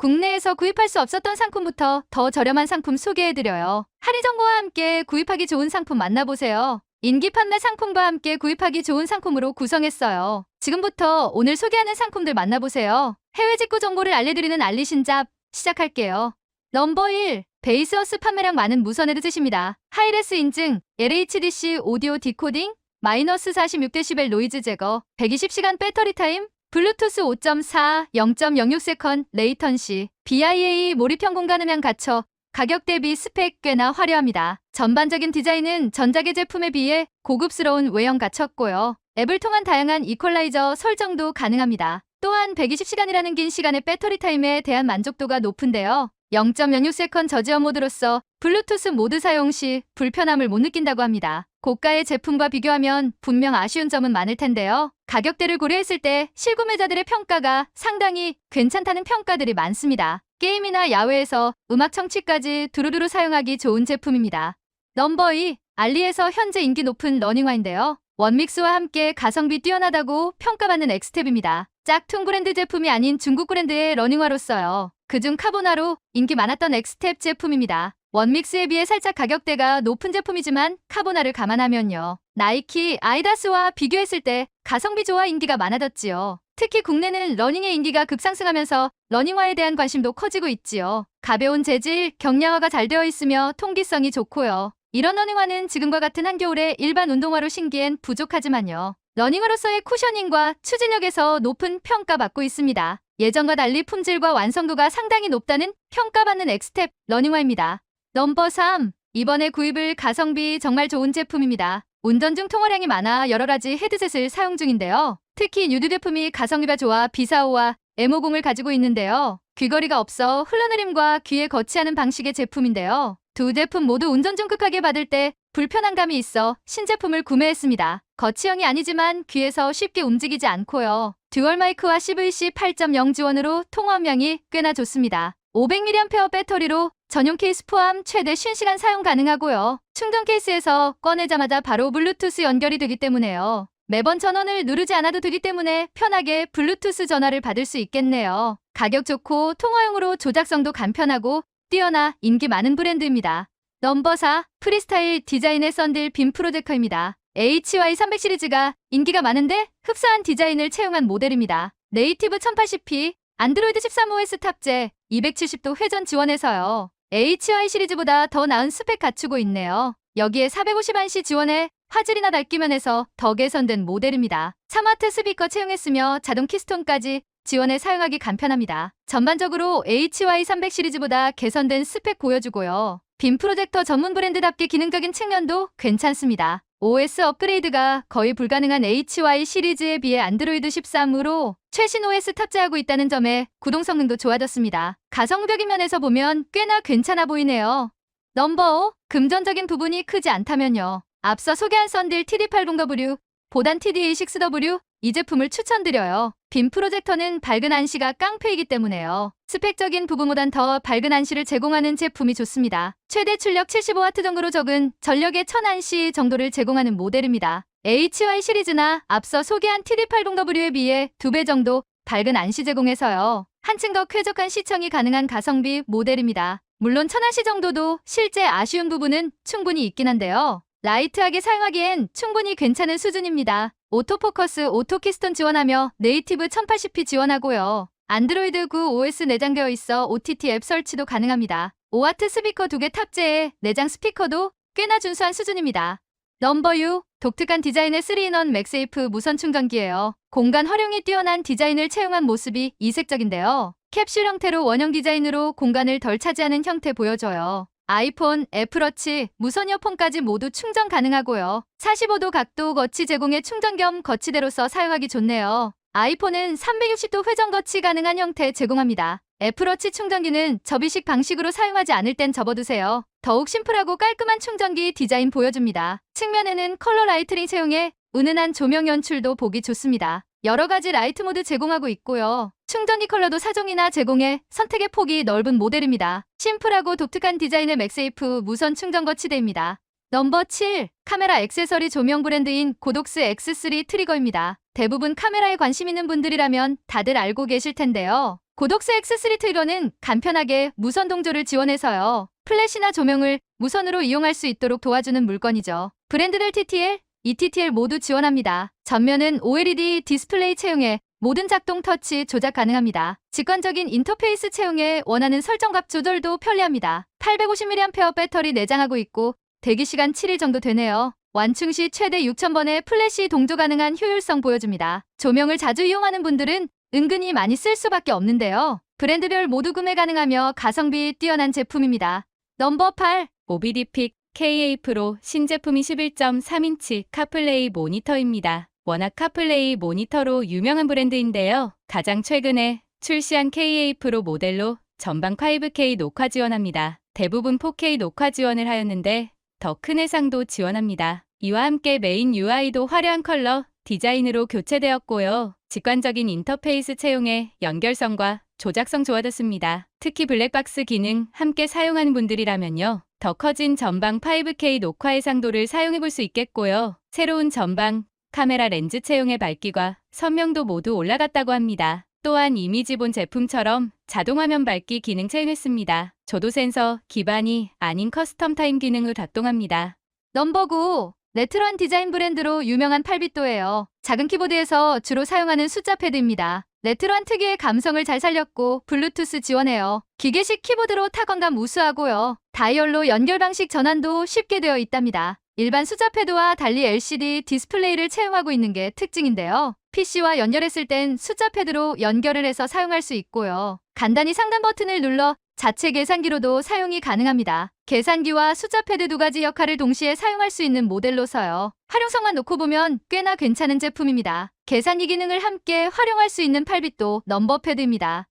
국내에서 구입할 수 없었던 상품부터 더 저렴한 상품 소개해드려요. 할인 정보와 함께 구입하기 좋은 상품 만나보세요. 인기 판매 상품과 함께 구입하기 좋은 상품으로 구성했어요. 지금부터 오늘 소개하는 상품들 만나보세요. 해외 직구 정보를 알려드리는 알리신잡 시작할게요. 넘버 1. 베이스어스 판매량 많은 무선 헤드 셋입니다. 하이레스 인증, LHDC 오디오 디코딩, 마이너스 46dB 노이즈 제거, 120시간 배터리 타임, 블루투스 5.4, 0.06세컨 레이턴시, BIA 몰입형 공간 음향 갖춰 가격 대비 스펙 꽤나 화려합니다. 전반적인 디자인은 전작의 제품에 비해 고급스러운 외형 갖췄고요. 앱을 통한 다양한 이퀄라이저 설정도 가능합니다. 또한 120시간이라는 긴 시간의 배터리 타임에 대한 만족도가 높은데요. 0.06세컨 저지어 모드로서 블루투스 모드 사용 시 불편함을 못 느낀다고 합니다. 고가의 제품과 비교하면 분명 아쉬운 점은 많을 텐데요. 가격대를 고려했을 때 실구매자들의 평가가 상당히 괜찮다는 평가들이 많습니다. 게임이나 야외에서 음악 청취까지 두루두루 사용하기 좋은 제품입니다. 넘버 2. 알리에서 현재 인기 높은 러닝화인데요. 원믹스와 함께 가성비 뛰어나다고 평가받는 엑스텝입니다. 짝퉁 브랜드 제품이 아닌 중국 브랜드의 러닝화로서요. 그중 카보나로 인기 많았던 엑스텝 제품입니다. 원믹스에 비해 살짝 가격대가 높은 제품이지만 카보나를 감안하면요. 나이키, 아이다스와 비교했을 때 가성비 좋아 인기가 많아졌지요. 특히 국내는 러닝의 인기가 급상승하면서 러닝화에 대한 관심도 커지고 있지요. 가벼운 재질, 경량화가 잘 되어 있으며 통기성이 좋고요. 이런 러닝화는 지금과 같은 한겨울에 일반 운동화로 신기엔 부족하지만요. 러닝화로서의 쿠셔닝과 추진력에서 높은 평가받고 있습니다. 예전과 달리 품질과 완성도가 상당히 높다는 평가받는 엑스텝 러닝화입니다. 넘버 3. 이번에 구입을 가성비 정말 좋은 제품입니다. 운전 중 통화량이 많아 여러 가지 헤드셋을 사용 중인데요. 특히 뉴드 제품이 가성비가 좋아 비사오와 M50을 가지고 있는데요. 귀걸이가 없어 흘러내림과 귀에 거치하는 방식의 제품인데요. 두 제품 모두 운전 중 극하게 받을 때 불편한 감이 있어 신제품을 구매했습니다. 거치형이 아니지만 귀에서 쉽게 움직이지 않고요. 듀얼 마이크와 CVC 8.0 지원으로 통화 음량이 꽤나 좋습니다. 500mAh 배터리로 전용 케이스 포함 최대 50시간 사용 가능하고요. 충전 케이스에서 꺼내자마자 바로 블루투스 연결이 되기 때문에요. 매번 전원을 누르지 않아도 되기 때문에 편하게 블루투스 전화를 받을 수 있겠네요. 가격 좋고 통화용으로 조작성도 간편하고 뛰어나 인기 많은 브랜드입니다. 넘버 4. 프리스타일 디자인의 썬딜 빔 프로젝터입니다. HY300 시리즈가 인기가 많은데 흡사한 디자인을 채용한 모델입니다. 네이티브 1080p, 안드로이드 13OS 탑재, 270도 회전 지원해서요. HY 시리즈보다 더 나은 스펙 갖추고 있네요. 여기에 450안시 지원해 화질이나 밝기 면에서 더 개선된 모델입니다. 스마트 스피커 채용했으며 자동 키스톤까지 지원해 사용하기 간편합니다. 전반적으로 HY300 시리즈보다 개선된 스펙 보여주고요. 빔 프로젝터 전문 브랜드답게 기능적인 측면도 괜찮습니다. OS 업그레이드가 거의 불가능한 HY 시리즈에 비해 안드로이드 13으로 최신 OS 탑재하고 있다는 점에 구동 성능도 좋아졌습니다. 가성비적인 면에서 보면 꽤나 괜찮아 보이네요. 넘버 5. 금전적인 부분이 크지 않다면요. 앞서 소개한 썬딜 TD80W, 보단 TD6W 이 제품을 추천드려요. 빔 프로젝터는 밝은 안시가 깡패이기 때문에요. 스펙적인 부분보단 더 밝은 안시를 제공하는 제품이 좋습니다. 최대 출력 75W 정도로 적은 전력의 1000안시 정도를 제공하는 모델입니다. HY 시리즈나 앞서 소개한 TD80W에 비해 2배 정도 밝은 안시 제공해서요. 한층 더 쾌적한 시청이 가능한 가성비 모델입니다. 물론 1000안시 정도도 실제 아쉬운 부분은 충분히 있긴 한데요. 라이트하게 사용하기엔 충분히 괜찮은 수준입니다. 오토포커스 오토키스톤 지원하며 네이티브 1080p 지원하고요. 안드로이드 9 OS 내장되어 있어 OTT 앱 설치도 가능합니다. 5와트 스피커 2개 탑재해 내장 스피커도 꽤나 준수한 수준입니다. 넘버 6. 독특한 디자인의 3인원 맥세이프 무선 충전기예요. 공간 활용이 뛰어난 디자인을 채용한 모습이 이색적인데요. 캡슐 형태로 원형 디자인으로 공간을 덜 차지하는 형태 보여줘요. 아이폰, 애플워치, 무선 이어폰까지 모두 충전 가능하고요. 45도 각도 거치 제공의 충전 겸 거치대로서 사용하기 좋네요. 아이폰은 360도 회전 거치 가능한 형태 제공합니다. 애플워치 충전기는 접이식 방식으로 사용하지 않을 땐 접어두세요. 더욱 심플하고 깔끔한 충전기 디자인 보여줍니다. 측면에는 컬러 라이트링 채용해 은은한 조명 연출도 보기 좋습니다. 여러 가지 라이트 모드 제공하고 있고요. 충전기 컬러도 사종이나 제공해 선택의 폭이 넓은 모델입니다. 심플하고 독특한 디자인의 맥세이프 무선 충전 거치대입니다. 넘버 7. 카메라 액세서리 조명 브랜드인 고독스 X3 트리거입니다. 대부분 카메라에 관심 있는 분들이라면 다들 알고 계실 텐데요. 고독스 X3 트리거는 간편하게 무선 동조를 지원해서요. 플래시나 조명을 무선으로 이용할 수 있도록 도와주는 물건이죠. 브랜드별 TTL, ETTL 모두 지원합니다. 전면은 OLED 디스플레이 채용에 모든 작동 터치 조작 가능합니다. 직관적인 인터페이스 채용에 원하는 설정값 조절도 편리합니다. 850mAh 배터리 내장하고 있고 대기시간 7일 정도 되네요. 완충 시 최대 6,000번의 플래시 동조 가능한 효율성 보여줍니다. 조명을 자주 이용하는 분들은 은근히 많이 쓸 수밖에 없는데요. 브랜드별 모두 구매 가능하며 가성비 뛰어난 제품입니다. 넘버 8. OBD픽 KA 프로 신제품이 11.3인치 카플레이 모니터입니다. 워낙 카플레이 모니터로 유명한 브랜드인데요. 가장 최근에 출시한 KA 프로 모델로 전방 5K 녹화 지원합니다. 대부분 4K 녹화 지원을 하였는데 더 큰 해상도 지원합니다. 이와 함께 메인 UI도 화려한 컬러 디자인으로 교체되었고요. 직관적인 인터페이스 채용에 연결성과 조작성 좋아졌습니다. 특히 블랙박스 기능 함께 사용하는 분들이라면요. 더 커진 전방 5K 녹화 해상도를 사용해 볼 수 있겠고요. 새로운 전방 카메라 렌즈 채용의 밝기와 선명도 모두 올라갔다고 합니다. 또한 이미 지본 제품처럼 자동화면 밝기 기능 채용했습니다. 조도 센서 기반이 아닌 커스텀 타임 기능을 작동합니다. 넘버 9. 레트로한 디자인 브랜드로 유명한 8비토예요. 작은 키보드에서 주로 사용하는 숫자 패드입니다. 레트로한 특유의 감성을 잘 살렸고 블루투스 지원해요. 기계식 키보드로 타건감 우수하고요. 다이얼로 연결 방식 전환도 쉽게 되어 있답니다. 일반 숫자 패드와 달리 LCD 디스플레이를 채용하고 있는 게 특징인데요. PC와 연결했을 땐 숫자 패드로 연결을 해서 사용할 수 있고요. 간단히 상단 버튼을 눌러 자체 계산기로도 사용이 가능합니다. 계산기와 숫자 패드 두 가지 역할을 동시에 사용할 수 있는 모델로서요. 활용성만 놓고 보면 꽤나 괜찮은 제품입니다. 계산기 기능을 함께 활용할 수 있는 8비도 넘버 패드입니다.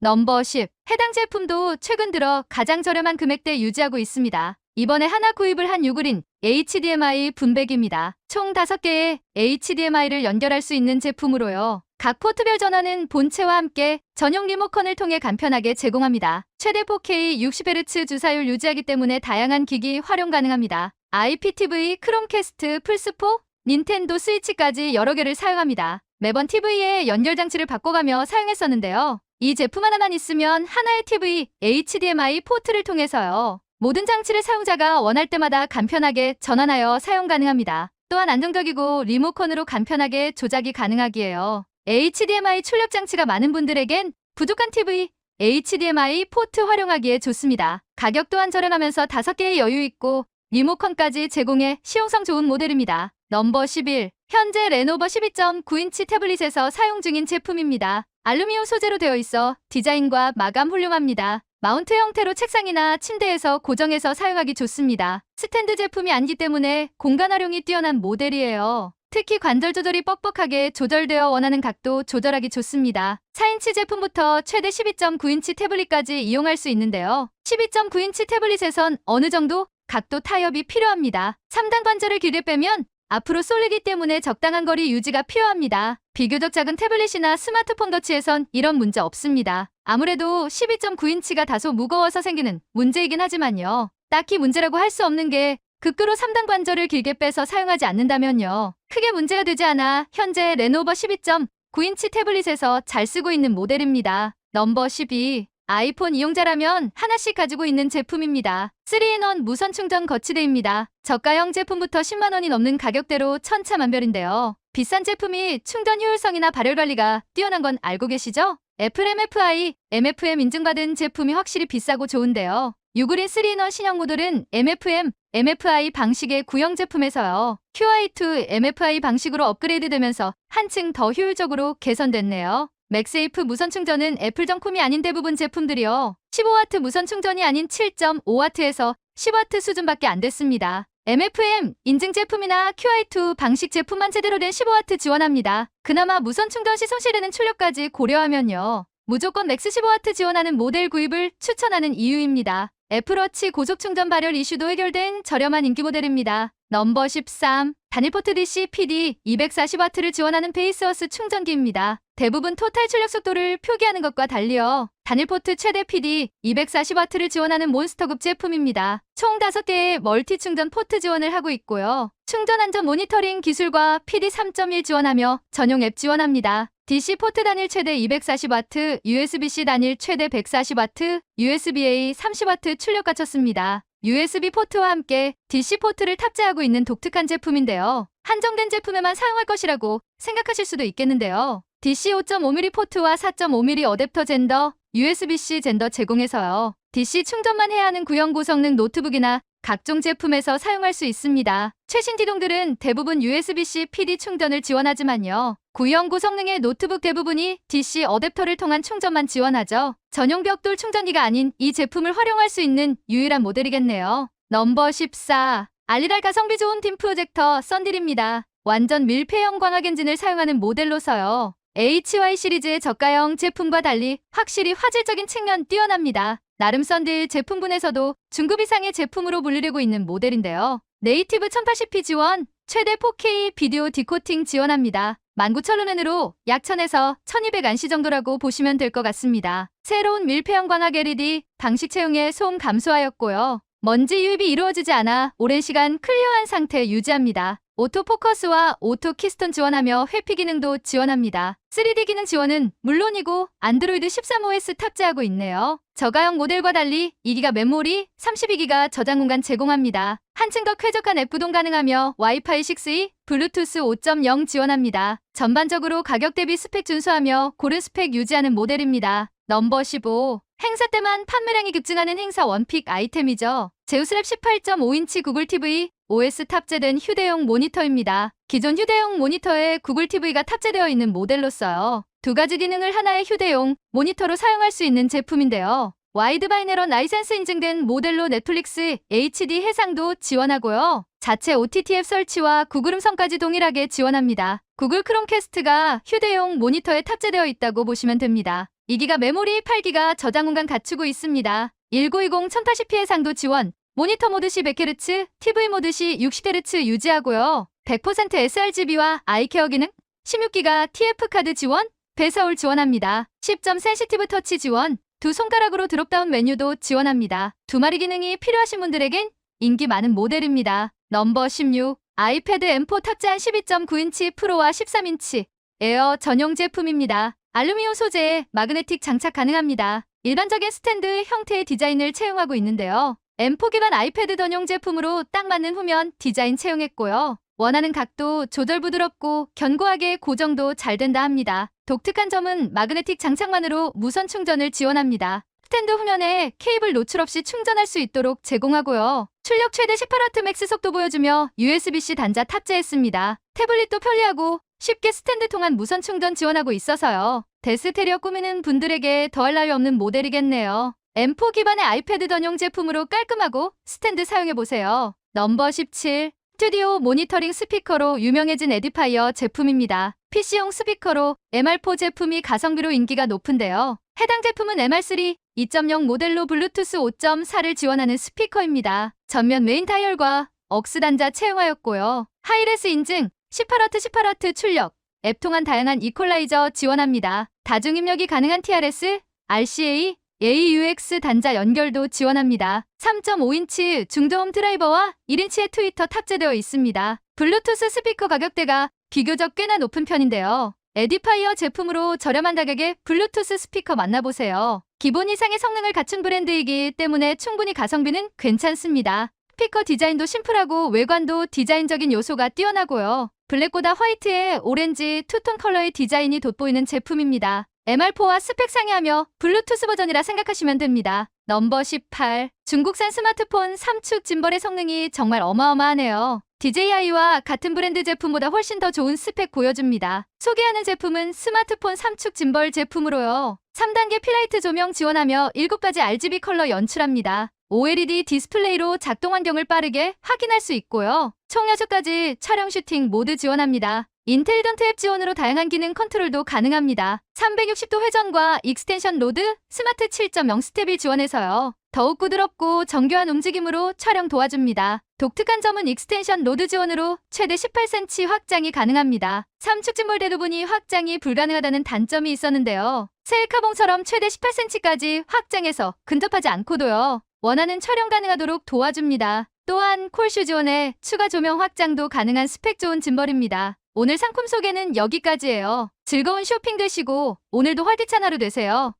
넘버 10. 해당 제품도 최근 들어 가장 저렴한 금액대 유지하고 있습니다. 이번에 하나 구입을 한 유그린 HDMI 분배기입니다. 총 5개의 HDMI를 연결할 수 있는 제품으로요. 각 포트별 전원은 본체와 함께 전용 리모컨을 통해 간편하게 제공합니다. 최대 4K 60Hz 주사율 유지하기 때문에 다양한 기기 활용 가능합니다. IPTV, 크롬캐스트, 플스4, 닌텐도 스위치까지 여러 개를 사용합니다. 매번 TV에 연결 장치를 바꿔가며 사용했었는데요. 이 제품 하나만 있으면 하나의 TV, HDMI 포트를 통해서요. 모든 장치를 사용자가 원할 때마다 간편하게 전환하여 사용 가능합니다. 또한 안정적이고 리모컨으로 간편하게 조작이 가능하기에요. HDMI 출력 장치가 많은 분들에겐 부족한 TV, HDMI 포트 활용하기에 좋습니다. 가격 또한 저렴하면서 5개의 여유 있고 리모컨까지 제공해 시용성 좋은 모델입니다. 넘버 11. 현재 레노버 12.9인치 태블릿에서 사용 중인 제품입니다. 알루미늄 소재로 되어 있어 디자인과 마감 훌륭합니다. 마운트 형태로 책상이나 침대에서 고정해서 사용하기 좋습니다. 스탠드 제품이 아니기 때문에 공간 활용이 뛰어난 모델이에요. 특히 관절 조절이 뻑뻑하게 조절되어 원하는 각도 조절하기 좋습니다. 4인치 제품부터 최대 12.9인치 태블릿까지 이용할 수 있는데요. 12.9인치 태블릿에선 어느 정도 각도 타협이 필요합니다. 3단 관절을 길게 빼면 앞으로 쏠리기 때문에 적당한 거리 유지가 필요합니다. 비교적 작은 태블릿이나 스마트폰 거치에선 이런 문제 없습니다. 아무래도 12.9인치가 다소 무거워서 생기는 문제이긴 하지만요. 딱히 문제라고 할 수 없는 게 극도로 3단 관절을 길게 빼서 사용하지 않는다면요. 크게 문제가 되지 않아 현재 레노버 12.9인치 태블릿에서 잘 쓰고 있는 모델입니다. 넘버 12. 아이폰 이용자라면 하나씩 가지고 있는 제품입니다. 3인원 무선 충전 거치대입니다. 저가형 제품부터 10만원이 넘는 가격대로 천차만별인데요. 비싼 제품이 충전 효율성이나 발열 관리가 뛰어난 건 알고 계시죠? 애플 MFI, MFM 인증받은 제품이 확실히 비싸고 좋은데요. 유그린 3인원 신형 모델은 MFM, MFI 방식의 구형 제품에서요. QI2 MFI 방식으로 업그레이드 되면서 한층 더 효율적으로 개선됐네요. 맥세이프 무선 충전은 애플점콤이 아닌 대부분 제품들이요. 15W 무선 충전이 아닌 7.5W에서 10W 수준밖에 안 됐습니다. MFM 인증 제품이나 QI2 방식 제품만 제대로 된 15W 지원합니다. 그나마 무선 충전 시 손실되는 출력까지 고려하면요. 무조건 맥스 15W 지원하는 모델 구입을 추천하는 이유입니다. 애플워치 고속 충전 발열 이슈도 해결된 저렴한 인기 모델입니다. 넘버 13. 단일 포트 DC PD 240W를 지원하는 베이스워스 충전기입니다. 대부분 토탈 출력 속도를 표기하는 것과 달리요. 단일 포트 최대 PD 240W를 지원하는 몬스터급 제품입니다. 총 5개의 멀티 충전 포트 지원을 하고 있고요. 충전 안전 모니터링 기술과 PD 3.1 지원하며 전용 앱 지원합니다. DC 포트 단일 최대 240W, USB-C 단일 최대 140W, USB-A 30W 출력 갖췄습니다. USB 포트와 함께 DC 포트를 탑재하고 있는 독특한 제품인데요. 한정된 제품에만 사용할 것이라고 생각하실 수도 있겠는데요. DC 5.5mm 포트와 4.5mm 어댑터 젠더, USB-C 젠더 제공해서요. DC 충전만 해야 하는 구형 고성능 노트북이나 각종 제품에서 사용할 수 있습니다. 최신 디동들은 대부분 USB-C PD 충전을 지원하지만요. 구형 고성능의 노트북 대부분이 DC 어댑터를 통한 충전만 지원하죠. 전용 벽돌 충전기가 아닌 이 제품을 활용할 수 있는 유일한 모델이겠네요. 넘버 14. 알리랄 가성비 좋은 팀 프로젝터 썬딜입니다. 완전 밀폐형 광학 엔진을 사용하는 모델로서요. HY 시리즈의 저가형 제품과 달리 확실히 화질적인 측면 뛰어납니다. 나름 썬딜 제품군에서도 중급 이상의 제품으로 불리려고 있는 모델인데요. 네이티브 1080p 지원, 최대 4K 비디오 디코팅 지원합니다. 19,000원으로 약 1000에서 1200 안시 정도라고 보시면 될 것 같습니다. 새로운 밀폐형 광학 LED 방식 채용에 소음 감소하였고요. 먼지 유입이 이루어지지 않아 오랜 시간 클리어한 상태 유지합니다. 오토 포커스와 오토 키스톤 지원하며 회피 기능도 지원합니다. 3D 기능 지원은 물론이고 안드로이드 13OS 탑재하고 있네요. 저가형 모델과 달리 2기가 메모리, 32기가 저장 공간 제공합니다. 한층 더 쾌적한 앱 부동 가능하며 와이파이 6E, 블루투스 5.0 지원합니다. 전반적으로 가격 대비 스펙 준수하며 고른 스펙 유지하는 모델입니다. 넘버 15. 행사 때만 판매량이 급증하는 행사 원픽 아이템이죠. 제우스랩 18.5인치 구글 TV OS 탑재된 휴대용 모니터입니다. 기존 휴대용 모니터에 구글 TV가 탑재되어 있는 모델로서요. 두 가지 기능을 하나의 휴대용 모니터로 사용할 수 있는 제품인데요. 와이드바이네런 라이센스 인증된 모델로 넷플릭스 HD 해상도 지원하고요. 자체 OTT 앱 설치와 구글 음성까지 동일하게 지원합니다. 구글 크롬캐스트가 휴대용 모니터에 탑재되어 있다고 보시면 됩니다. 2기가 메모리, 8기가 저장 공간 갖추고 있습니다. 1920 1080p 해상도 지원, 모니터 모드 시 100Hz, TV 모드 시 60Hz 유지하고요. 100% sRGB와 아이케어 기능, 16기가 TF 카드 지원, 배서울 지원합니다. 10점 센시티브 터치 지원, 두 손가락으로 드롭다운 메뉴도 지원합니다. 두 마리 기능이 필요하신 분들에겐 인기 많은 모델입니다. 넘버 16, 아이패드 M4 탑재한 12.9인치 프로와 13인치 에어 전용 제품입니다. 알루미늄 소재에 마그네틱 장착 가능합니다. 일반적인 스탠드 형태의 디자인을 채용하고 있는데요. M4 기반 아이패드 전용 제품으로 딱 맞는 후면 디자인 채용했고요. 원하는 각도 조절 부드럽고 견고하게 고정도 잘 된다 합니다. 독특한 점은 마그네틱 장착만으로 무선 충전을 지원합니다. 스탠드 후면에 케이블 노출 없이 충전할 수 있도록 제공하고요. 출력 최대 18W 맥스 속도 보여주며 USB-C 단자 탑재했습니다. 태블릿도 편리하고 쉽게 스탠드 통한 무선 충전 지원하고 있어서요. 데스테리어 꾸미는 분들에게 더할 나위 없는 모델이겠네요. M4 기반의 아이패드 전용 제품으로 깔끔하고 스탠드 사용해보세요. 넘버 17. 스튜디오 모니터링 스피커로 유명해진 에디파이어 제품입니다. PC용 스피커로 MR4 제품이 가성비로 인기가 높은데요. 해당 제품은 MR3 2.0 모델로 블루투스 5.4를 지원하는 스피커입니다. 전면 메인 타이얼과 억스 단자 채용하였고요. 하이레스 인증, 18W 18W 출력, 앱 통한 다양한 이퀄라이저 지원합니다. 다중 입력이 가능한 TRS, RCA, AUX 단자 연결도 지원합니다. 3.5인치 중저음 드라이버와 1인치의 트위터 탑재되어 있습니다. 블루투스 스피커 가격대가 비교적 꽤나 높은 편인데요. 에디파이어 제품으로 저렴한 가격에 블루투스 스피커 만나보세요. 기본 이상의 성능을 갖춘 브랜드이기 때문에 충분히 가성비는 괜찮습니다. 스피커 디자인도 심플하고 외관도 디자인적인 요소가 뛰어나고요. 블랙보다 화이트에 오렌지, 투톤 컬러의 디자인이 돋보이는 제품입니다. MR4와 스펙 상이하며 블루투스 버전이라 생각하시면 됩니다. 넘버 18. 중국산 스마트폰 3축 짐벌의 성능이 정말 어마어마하네요. DJI와 같은 브랜드 제품보다 훨씬 더 좋은 스펙 보여줍니다. 소개하는 제품은 스마트폰 3축 짐벌 제품으로요. 3단계 필라이트 조명 지원하며 7가지 RGB 컬러 연출합니다. OLED 디스플레이로 작동 환경을 빠르게 확인할 수 있고요. 총 6가지 촬영 슈팅 모드 지원합니다. 인텔리던트 앱 지원으로 다양한 기능 컨트롤도 가능합니다. 360도 회전과 익스텐션 로드, 스마트 7.0 스텝을 지원해서요. 더욱 부드럽고 정교한 움직임으로 촬영 도와줍니다. 독특한 점은 익스텐션 로드 지원으로 최대 18cm 확장이 가능합니다. 3축 짐볼 대부분이 확장이 불가능하다는 단점이 있었는데요. 셀카봉처럼 최대 18cm까지 확장해서 근접하지 않고도요. 원하는 촬영 가능하도록 도와줍니다. 또한 콜슈 지원에 추가 조명 확장도 가능한 스펙 좋은 짐벌입니다. 오늘 상품 소개는 여기까지예요. 즐거운 쇼핑 되시고 오늘도 활기찬 하루 되세요.